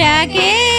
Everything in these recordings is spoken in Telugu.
ট্যাগে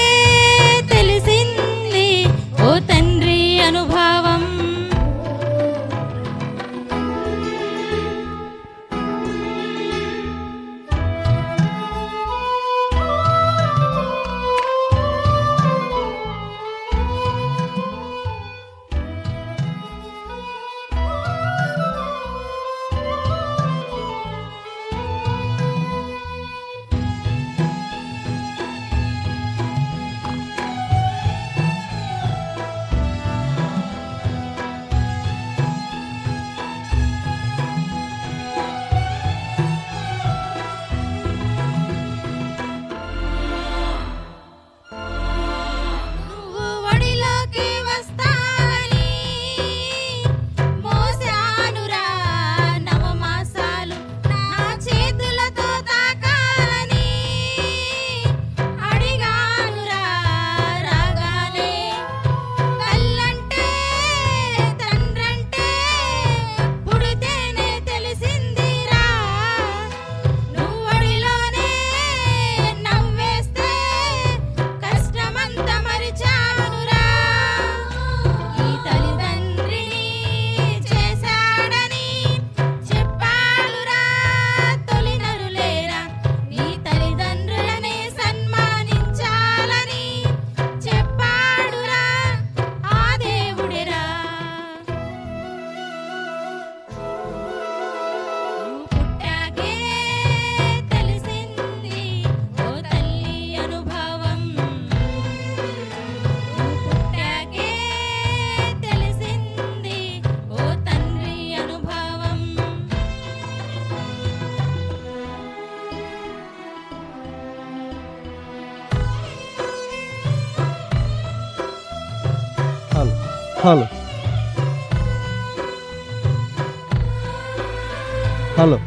हलो हलो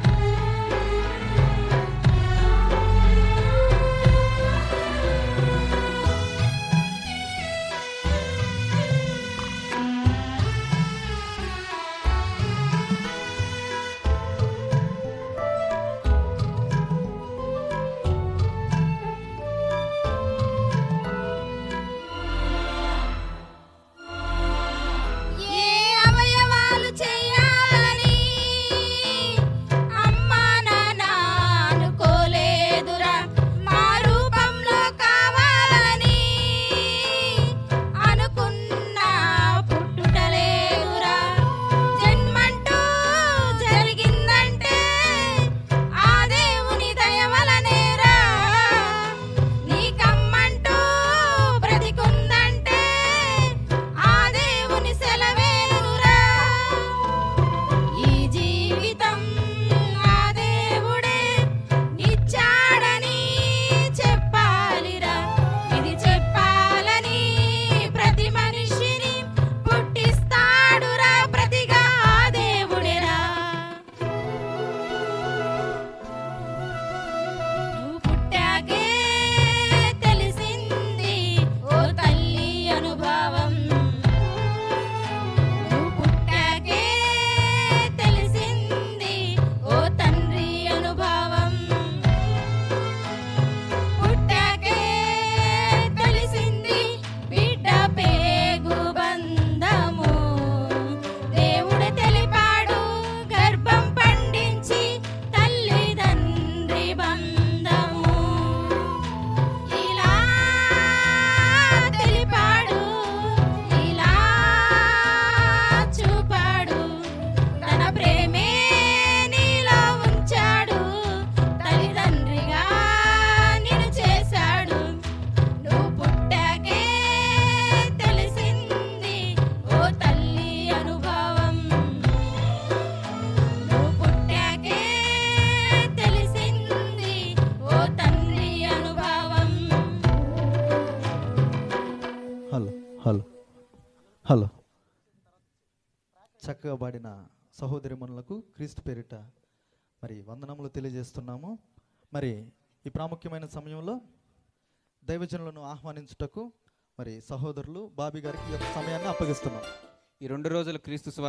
హలో. చక్కగా పాడిన సహోదరిమణులకు క్రీస్తు పేరిట మరి వందనములు తెలియజేస్తున్నాము. మరి ఈ ప్రాముఖ్యమైన సమయంలో దైవజనులను ఆహ్వానించుటకు మరి సహోదరులు బాబీ గారికి సమయాన్ని అప్పగిస్తున్నాం. ఈ రెండు రోజుల క్రీస్తు